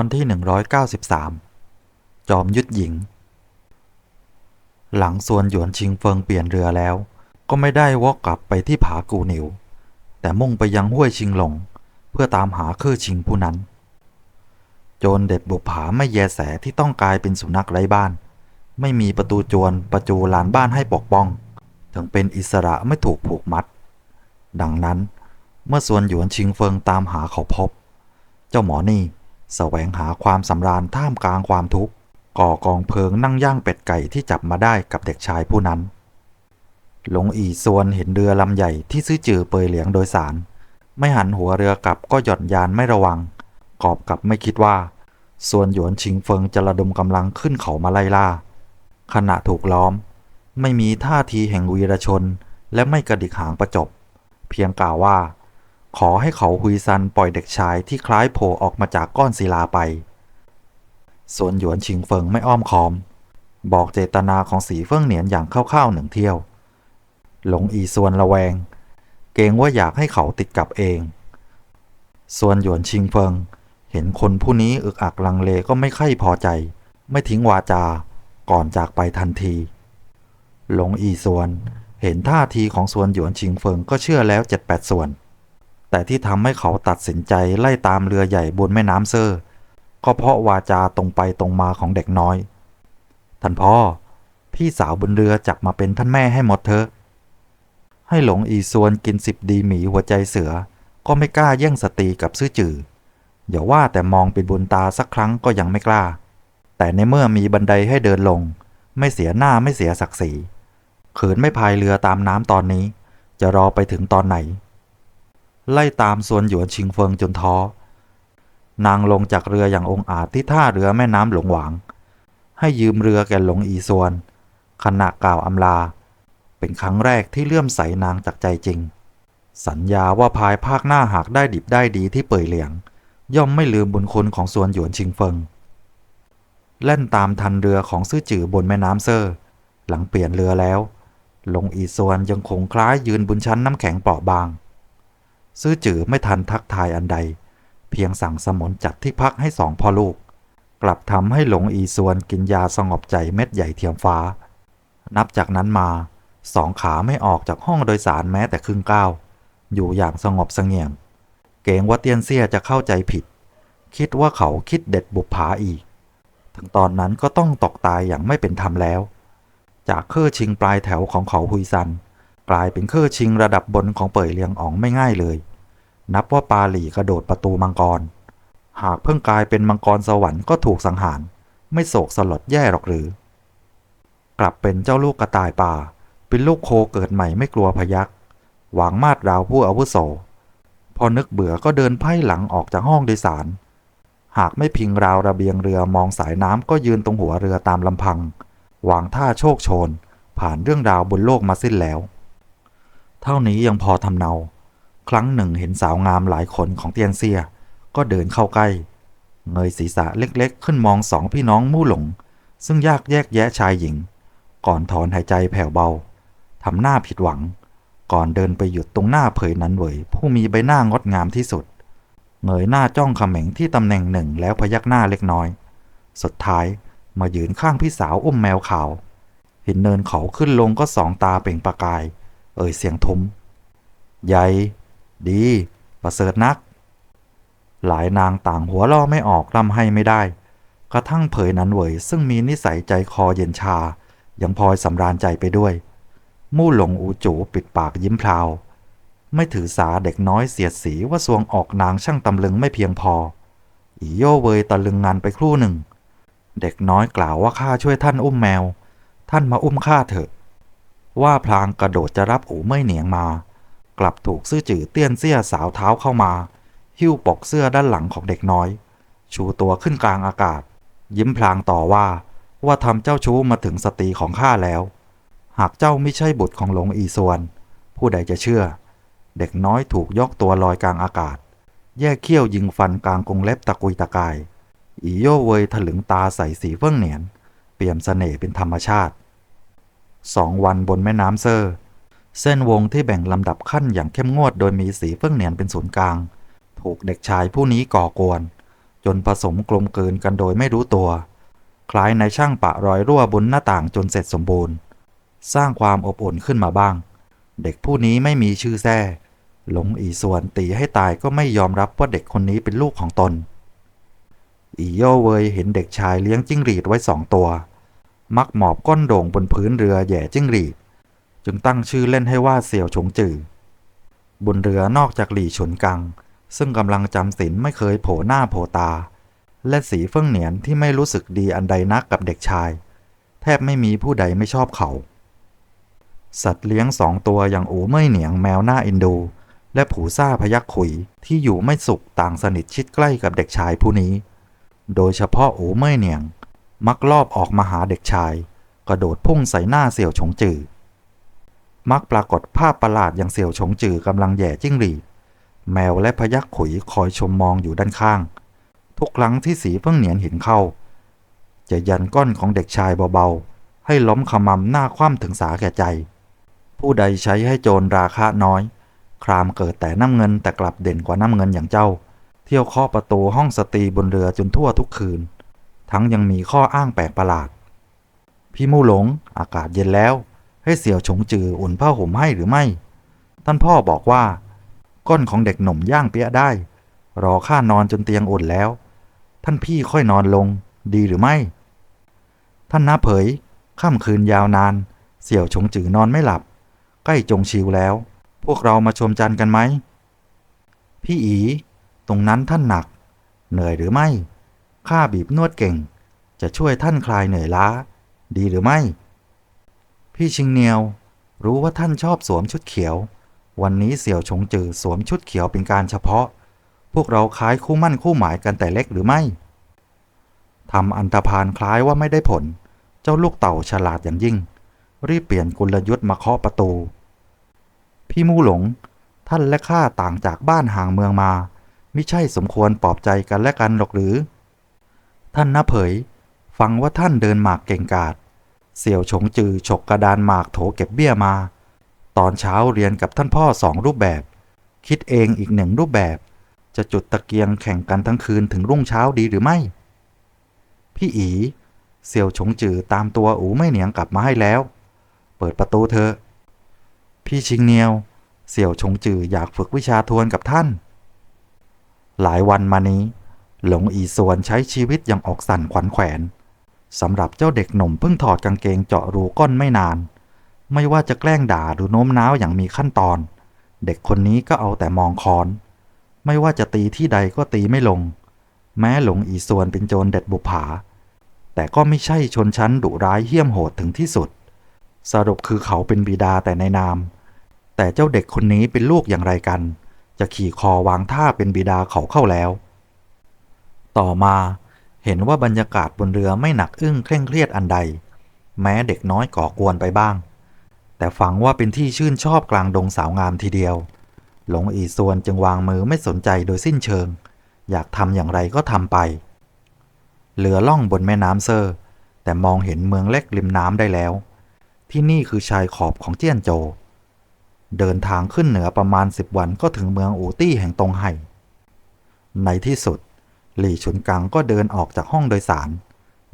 อนที่ 193 จอมยุทธหญิง หลังส่วนหยวนชิงเฟิงเปลี่ยนเรือแล้ว ก็ไม่ได้วอกกลับไปที่ผากูหนิว แต่มุ่งไปยังห้วยชิงหลง เพื่อตามหาเครือชิงผู้นั้น โจรเด็ดบุผาไม่แยแสที่ต้องกลายเป็นสุนัขไร้บ้าน ไม่มีประตูจวนประจูลานบ้านให้ปกป้อง ถึงเป็นอิสระไม่ถูกผูกมัด ดังนั้นเมื่อส่วนหยวนชิงเฟิงตามหาเขาพบ เจ้าหมอนี่ แสวงหาความสำราญท่ามกลางความทุกข์ก่อกองเพลิงนั่งย่างเป็ดไก่ที่จับมาได้กับเด็กชายผู้นั้น หลงอีซวนเห็นเรือลำใหญ่ที่ซื้อจือเปยเหลียงโดยสาร ไม่หันหัวเรือกลับก็หย่อนยานไม่ระวัง กอบกับไม่คิดว่า ส่วนหยวนชิงเฟิงจะระดมกำลังขึ้นเขามาไล่ล่า ขณะถูกล้อม ไม่มีท่าทีแห่งวีรชน และไม่กระดิกหางประจบ เพียงกล่าวว่า ขอให้เขาฮุยซันปล่อยเด็กชายที่คล้ายโผล่ออกมาจากก้อนศิลาไป ส่วนหยวนชิงเฟิงไม่อ้อมค้อม บอกเจตนาของสีเฟิ่งเหนียนอย่างคร่าวๆหนึ่งเที่ยว หลงอีส่วนระแวง เกรงว่าอยากให้เขาติดกับเอง ส่วนหยวนชิงเฟิง เห็นคนผู้นี้อึกอักลังเลก็ไม่ค่อยพอใจ ไม่ทิ้งวาจาก่อนจากไปทันที หลงอีส่วน เห็นท่าทีของส่วนหยวนชิงเฟิงก็เชื่อแล้วเจ็ดแปดส่วน แต่ที่ทำให้เขาตัดสินใจไล่ตามเรือใหญ่บนแม่น้ำเซอร์ ก็เพราะวาจาตรงไปตรงมาของเด็กน้อย ท่านพ่อ พี่สาวบนเรือจักมาเป็นท่านแม่ให้หมดเถอะ ให้หลงอีส่วนกินสิบดีหมีหัวใจเสือ ก็ไม่กล้าแย่งสตีกับซื่อจืออย่าว่าแต่มองเป็นบุญตาสักครั้งก็ยังไม่กล้า แต่ในเมื่อมีบันไดให้เดินลง ไม่เสียหน้าไม่เสียศักดิ์ศรีเขืนไม่พายเรือตามน้ำตอนนี้ จะรอไปถึงตอนไหน ไล่ตามส่วนหยวนชิงเฟิงจนท้อ นางลงจากเรืออย่างองอาจที่ท่าเรือแม่น้ำหลงหวาง ให้ยืมเรือแก่หลงอีส่วน ขณะกล่าวอำลา เป็นครั้งแรกที่เลื่อมใสนางจากใจจริง สัญญาว่าภายภาคหน้าหากได้ดิบได้ดีที่เป่ยเหลียง ย่อมไม่ลืมบุญคุณของส่วนหยวนชิงเฟิงเล่นตามทันเรือของซื่อจือบนแม่น้ำเซอร์หลังเปลี่ยนเรือแล้ว ลงอีส่วนยังคงคล้ายยืนบนชั้นน้ำแข็งเปราะบาง ซื่อจือไม่ทันทักทายอันใด เพียงสั่งสมนจัดที่พักให้สองพ่อลูก กลับทำให้หลงอีส่วนกินยาสงบใจเม็ดใหญ่เทียมฟ้า นับจากนั้นมาสองขาไม่ออกจากห้องโดยสารแม้แต่ครึ่งก้าว อยู่อย่างสงบเสงี่ยม เกรงว่าเตียนเซียจะเข้าใจผิด คิดว่าเขาคิดเด็ดบุปผาอีก ถึงตอนนั้นก็ต้องตกตายอย่างไม่เป็นธรรมแล้ว จากเครื่อชิงปลายแถวของเขาฮุยซัน กลายเป็นเครื่อชิงระดับบนของเป่ยเลียงอ๋องไม่ง่ายเลย นับว่าปาหลี่กระโดดประตูมังกร หากเพิ่งกลายเป็นมังกรสวรรค์ก็ถูกสังหาร ไม่โศกสลดแย่หรอกหรือ กลับเป็นเจ้าลูกกระต่ายป่า เป็นลูกโคเกิดใหม่ไม่กลัวพยักหวังมาดราวผู้อาวุโส พอนึกเบื่อก็เดินไพ่หลังออกจากห้องโดยสาร หากไม่พิงราวระเบียงเรือมองสายน้ำก็ยืนตรงหัวเรือตามลำพัง หวางท่าโชคโชน ผ่านเรื่องราวบนโลกมาสิ้นแล้ว เท่านี้ยังพอทำเนา ครั้งหนึ่งเห็นสาวงามหลายคนของเตียนเซีย ก็เดินเข้าใกล้ เงยศีรษะเล็กๆ ขึ้นมองสองพี่น้องมู่หลง ซึ่งยากแยกแยะชายหญิง ก่อนถอนหายใจแผ่วเบาทำหน้าผิดหวัง ก่อนเดินไปหยุดตรงหน้าเผยนั้นเวยผู้มีใบหน้างดงามที่สุด เงยหน้าจ้องขม็งที่ตำแหน่งหนึ่งแล้วพยักหน้าเล็กน้อย สุดท้ายมายืนข้างพี่สาวอุ้มแมวขาว เห็นเนินเขาขึ้นลงก็สองตาเปล่งประกาย เอ่ยเสียงทุ้ม ใหญ่ ดี ประเสริฐนัก หลายนางต่างหัวล่อไม่ออกร่ำให้ไม่ได้ กระทั่งเผยนันเวยซึ่งมีนิสัยใจคอเย็นชา ยังพลอยสำราญใจไปด้วย มู่หลงอูจูปิดปากยิ้มพลาว ไม่ถือสาเด็กน้อยเสียดสีว่าสวงออกนางช่างตำลึงไม่เพียงพอ อีโยเวยตะลึงงานไปครู่หนึ่ง เด็กน้อยกล่าวว่าข้าช่วยท่านอุ้มแมว ท่านมาอุ้มข้าเถอะว่าพลางกระโดดจะรับอูเมื่อเหนียงมา กลับถูกซื่อจือเตี้ยนเสี้ยสาวเท้าเข้ามา หิ้วปกเสื้อด้านหลังของเด็กน้อย ชูตัวขึ้นกลางอากาศ ยิ้มพลางต่อว่า ว่าทำเจ้าชู้มาถึงสตรีของข้าแล้ว หากเจ้าไม่ใช่บุตรของหลงอีส่วน ผู้ใดจะเชื่อ เด็กน้อยถูกยกตัวลอยกลางอากาศ แยกเขี้ยวยิงฟันกลางกรงเล็บตะกุยตะกายอีโยเวยถลึงตาใส่สีเฟื่องเหนียน เปี่ยมเสน่ห์เป็นธรรมชาติสองวันบนแม่น้ำเซอร์ เส้นวงที่แบ่งลำดับขั้นอย่างเข้มงวดโดยมีสีเฟื่องเหนียนเป็นศูนย์กลาง ถูกเด็กชายผู้นี้ก่อกวน จนผสมกลมกลืนกันโดยไม่รู้ตัว คล้ายในช่างปะรอยรั่วบนหน้าต่างจนเสร็จสมบูรณ์ สร้างความอบอุ่นขึ้นมาบ้าง เด็กผู้นี้ไม่มีชื่อแท้หลงอีส่วนตีให้ตายก็ไม่ยอมรับว่าเด็กคนนี้เป็นลูกของตน อีโยเวยเห็นเด็กชายเลี้ยงจิ้งหรีดไว้สองตัว มักหมอบก้นโด่งบนพื้นเรือแย่จิ้งหรีด จึงตั้งชื่อเล่นให้ว่าเสี่ยวฉงจือ บนเรือนอกจากหลี่ฉนกัง ซึ่งกำลังจำศีลไม่เคยโผล่หน้าโผล่ตา และสีเฟิ่งเหนียนที่ไม่รู้สึกดีอันใดนักกับเด็กชาย แทบไม่มีผู้ใดไม่ชอบเขา สัตว์เลี้ยงสองตัวอย่างอูเม่ยเหนียงแมวหน้าอินดูและผูซ่าพยักขุยที่อยู่ไม่สุขต่างสนิทชิดใกล้กับเด็กชายผู้นี้ โดยเฉพาะอูเม่ยเหนียง มักลอบออกมาหาเด็กชาย กระโดดพุ่งใส่หน้าเสี่ยวฉงจือ มักปรากฏภาพประหลาดอย่างเสี่ยวฉงจือกำลังแย่จิ้งหรีดแมวและพยักขุยคอยชมมองอยู่ด้านข้าง ทุกครั้งที่สีเพิ่งเหนียนเห็นเข้า จะยันก้อนของเด็กชายเบาๆ ให้ล้มขมำหน้าคว่ำถึงสาแก่ใจ ผู้ใดใช้ให้โจรราคาน้อย ครามเกิดแต่น้ำเงินแต่กลับเด่นกว่าน้ำเงินอย่างเจ้า เที่ยวเคาะประตูห้องสตรีบนเรือจนทั่วทุกคืน ทั้งยังมีข้ออ้างแปลกประหลาด พี่มู่หลงอากาศเย็นแล้ว ให้เสี่ยวฉงจืออุ่นผ้าห่มให้หรือไม่ ท่านพ่อบอกว่า ก้นของเด็กหนุ่มย่างเปี้ยได้ รอข้านอนจนเตียงอุ่นแล้ว ท่านพี่ค่อยนอนลง ดีหรือไม่ ท่านน้าเผยค่ำคืนยาวนาน เสี่ยวฉงจือนอนไม่หลับ ใกล้จงชิวแล้ว พวกเรามาชมจันทร์กันไหม พี่อี ตรงนั้นท่านหนัก เหนื่อยหรือไม่ ข้าบีบนวดเก่ง จะช่วยท่านคลายเหนื่อยล้า ดีหรือไม่ พี่ชิงเนียว รู้ว่าท่านชอบสวมชุดเขียว วันนี้เสี่ยวชงจือสวมชุดเขียวเป็นการเฉพาะ พวกเราคล้ายคู่มั่นคู่หมายกันแต่เล็กหรือไม่ทำอันธพาลคล้ายว่าไม่ได้ผล เจ้าลูกเต่าฉลาดอย่างยิ่ง รีบเปลี่ยนกลยุทธ์มาเคาะประตู พี่มู่หลง ท่านและข้าต่างจากบ้านห่างเมืองมาไม่ใช่สมควรปลอบใจกันและกันหรอกหรือ ท่านน้าเผย ฟังว่าท่านเดินหมากเก่งกาจ เสี่ยวฉงจือฉกกระดานหมากโถเก็บเบี้ยมา ตอนเช้าเรียนกับท่านพ่อสองรูปแบบ คิดเองอีกหนึ่งรูปแบบ จะจุดตะเกียงแข่งกันทั้งคืนถึงรุ่งเช้าดีหรือไม่ พี่อีเสี่ยวฉงจือตามตัวอูไม่เหนียงกลับมาให้แล้ว เปิดประตูเถอพี่ชิงเนียว เสี่ยวฉงจืออยากฝึกวิชาทวนกับท่าน หลายวันมานี้ หลงอีส่วนใช้ชีวิตอย่างอกสั่นขวัญแขวน สำหรับเจ้าเด็กหนุ่มเพิ่งถอดกางเกงเจาะรูก้นไม่นาน ไม่ว่าจะแกล้งด่าหรือโน้มน้าวอย่างมีขั้นตอน เด็กคนนี้ก็เอาแต่มองคอน ไม่ว่าจะตีที่ใดก็ตีไม่ลง แม้หลงอีส่วนเป็นโจรเด็ดบุผา แต่ก็ไม่ใช่ชนชั้นดุร้ายเหี้ยมโหดถึงที่สุด สรุปคือเขาเป็นบิดาแต่ในนาม แต่เจ้าเด็กคนนี้เป็นลูกอย่างไรกัน จะขี่คอวางท่าเป็นบิดาเขาเข้าแล้ว ต่อมา เห็นว่าบรรยากาศบนเรือไม่หนักอึ้งเคร่งเครียดอันใด แม้เด็กน้อยก่อกวนไปบ้าง แต่ฝังว่าเป็นที่ชื่นชอบกลางดงสาวงามทีเดียว หลงอีส่วนจึงวางมือไม่สนใจโดยสิ้นเชิง อยากทำอย่างไรก็ทำไปเรือล่องบนแม่น้ำเซอร์แต่มองเห็นเมืองเล็กริมน้ำได้แล้ว ที่นี่คือชายขอบของเจี้ยนโจ เดินทางขึ้นเหนือประมาณสิบวันก็ถึงเมืองอูตี้แห่งตงไห่ในที่สุด หลี่ฉุนกังก็เดินออกจากห้องโดยสาร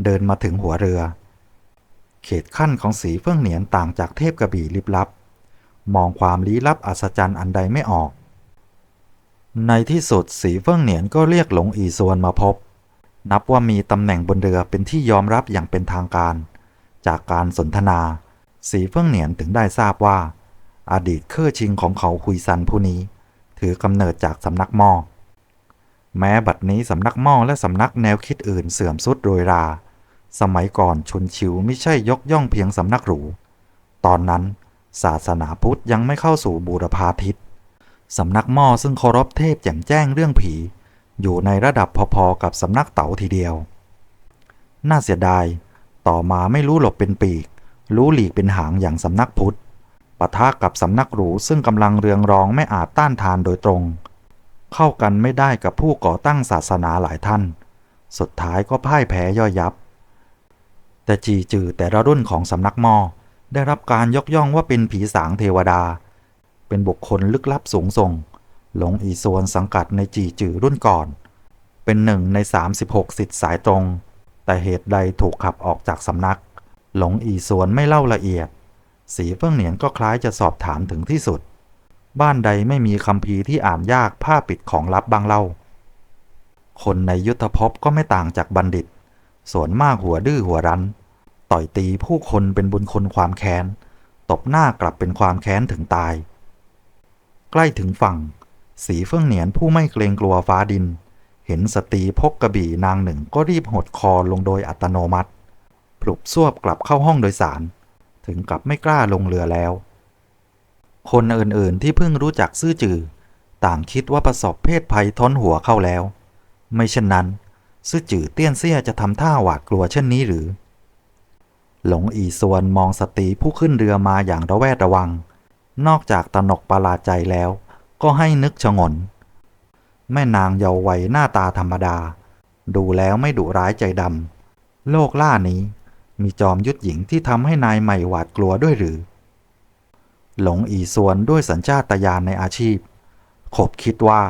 เดินมาถึงหัวเรือ เขตขั้นของสีเฟื่องเหนียนต่างจากเทพกระบี่ลิบลับ มองความลี้ลับอัศจรรย์อันใดไม่ออก ในที่สุดสีเฟื่องเหนียนก็เรียกหลงอีซวนมาพบ นับว่ามีตำแหน่งบนเรือเป็นที่ยอมรับอย่างเป็นทางการ จากการสนทนา สีเฟื่องเหนียนถึงได้ทราบว่า อดีตเครือชิงของเขาคุยซันผู้นี้ ถือกำเนิดจากสำนักหม้อ แม้บัดนี้สำนักหม้อและสำนักแนวคิดอื่นเสื่อมสุดโรยรา สมัยก่อนชนชิวไม่ใช่ยกย่องเพียงสำนักหรู ตอนนั้นศาสนาพุทธยังไม่เข้าสู่บูรพาทิศสำนักหม้อซึ่งเคารพเทพแจ่มแจ้งเรื่องผี อยู่ในระดับพอๆกับสำนักเต๋าทีเดียว น่าเสียดาย ต่อมาไม่รู้หลบเป็นปีก รู้หลีกเป็นหางอย่างสำนักพุทธปะทะกับสำนักหรูซึ่งกำลังเรืองรองไม่อาจต้านทานโดยตรง เข้ากันไม่ได้กับผู้ก่อตั้งศาสนาหลายท่าน สุดท้ายก็พ่ายแพ้ย่อยยับ แต่จีจือแต่ละรุ่นของสำนักมอได้รับการยกย่องว่าเป็นผีสางเทวดา เป็นบุคคลลึกลับสูงส่ง หลงอีสวนสังกัดในจีจือรุ่นก่อน เป็นหนึ่งใน 36 สิทธิ์สายตรง แต่เหตุใดถูกขับออกจากสำนัก หลงอีสวนไม่เล่าละเอียด สีเฟิ่งเหนียนก็คล้ายจะสอบถามถึงที่สุด บ้านใดไม่มีคำพีที่อ่านยากผ้าปิดของลับบางเล่า คนในยุทธภพก็ไม่ต่างจากบัณฑิต ส่วนมากหัวดื้อหัวรั้น ต่อยตีผู้คนเป็นบุญคนความแค้น ตบหน้ากลับเป็นความแค้นถึงตาย ใกล้ถึงฝั่ง สีเฟื่องเหนียนผู้ไม่เกรงกลัวฟ้าดิน เห็นสตรีพกกระบี่นางหนึ่งก็รีบหดคอลงโดยอัตโนมัติ ปลุกซวบกลับเข้าห้องโดยสาร ถึงกับไม่กล้าลงเรือแล้ว คนอื่นๆที่เพิ่งรู้จักซื่อจือ ต่างคิดว่าประสบเพศภัยท้นหัวเข้าแล้ว ไม่เช่นนั้น ซื่อจือเตี้ยนเซี่ยจะทำท่าหวาดกลัวเช่นนี้หรือ หลงอีส่วนมองสตรีผู้ขึ้นเรือมาอย่างระแวดระวัง นอกจากตนกประหลาดใจแล้ว ก็ให้นึกชงน แม่นางเยาว์วัยหน้าตาธรรมดา ดูแล้วไม่ดุร้ายใจดำโลกล่านี้มีจอมยุทธหญิงที่ทำให้นายใหม่หวาดกลัวด้วยหรือ หลงอีส่วนด้วยสัญชาตญาณในอาชีพ ขบคิดว่า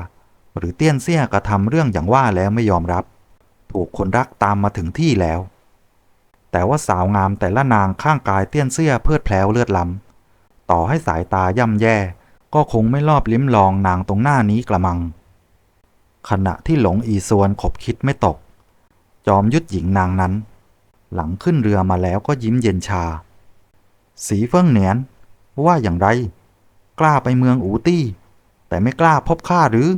หรือเตี้ยนเซี่ยกระทำเรื่องอย่างว่าแล้วไม่ยอมรับ ถูกคนรักตามมาถึงที่แล้ว แต่ว่าสาวงามแต่ละนางข้างกายเตี้ยนเซี่ยเพื่อแผลวเลือดล้ำต่อให้สายตาย่ำแย่ ก็คงไม่รอบลิ้มลองนางตรงหน้านี้กระมัง ขณะที่หลงอีส่วนขบคิดไม่ตก จอมยุทธหญิงนางนั้น หลังขึ้นเรือมาแล้วก็ยิ้มเย็นชา สีเฟิ่งเหนียน ว่าอย่างไร กล้าไปเมืองอูตี้ แต่ไม่กล้าพบข้าหรือ